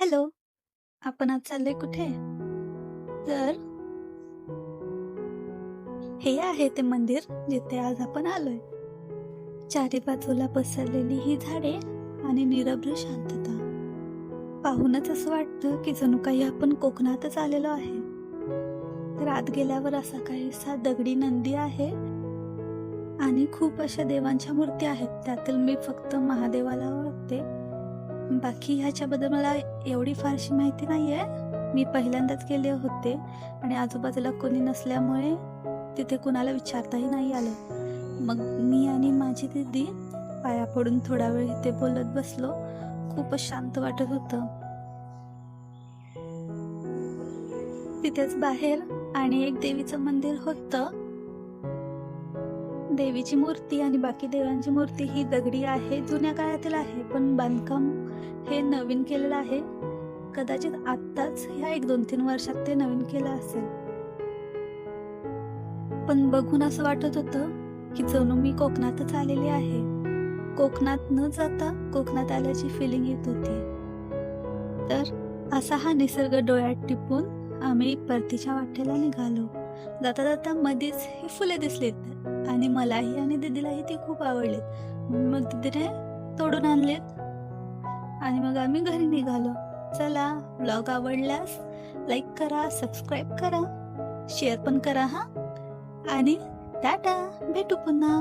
Hello आपण आज चाललोय कुठे? तर हे आहे ते मंदिर जिथे आज आपण आलोय. चारी बाजूला पसरलेली ही झाडे आणि निरभ्र शांतता. पाहूनच असं वाटतं की जणू काही आपण कोकणातच आलेलो आहे. तर आत गेल्यावर असा काहीसा दगडी नंदी आहे आणि खूप अशा देवांच्या मूर्ती आहेत. त्यातील मी फक्त महादेवाला ओळखते. बाकी ह्याच्याबद्दल मला एवढी फारशी माहिती नाही आहे मी पहिल्यांदाच गेले होते आणि आजूबाजूला कोणी नसल्यामुळे तिथे कुणाला विचारताही नाही आलं. मग मी आणि माझी दिदी पाया पडून थोडा वेळ इथे बोलत बसलो. खूपच शांत वाटत होतं. तिथेच बाहेर आणि एक देवीचं मंदिर होतं. देवीची मूर्ती आणि बाकी देवांची मूर्ती ही दगडी आहे जुन्या काळातील आहे पण बांधकाम हे नवीन केलेलं आहे. कदाचित आत्ताच ह्या एक दोन तीन वर्षात ते नवीन केलं असेल. पण बघून असं वाटत होतं की जणू मी कोकणातच आलेली आहे. कोकणात न जाता कोकणात आल्याची फिलिंग येत होती. तर असा हा निसर्ग डोळ्यात टिपून आम्ही परतीच्या वाटेला निघालो. जाता जाता मध्येच ही फुले दिसलीत आणि मलाही आणि दीदीलाही ती खूप आवडलीत. मग दीदीने तोडून आणलेत. आणि मग आम्ही घरी निघालो. चला ब्लॉग आवडल्यास लाईक करा सबस्क्राईब करा शेअर पण करा हा. आणि टाटा भेटू पुन्हा.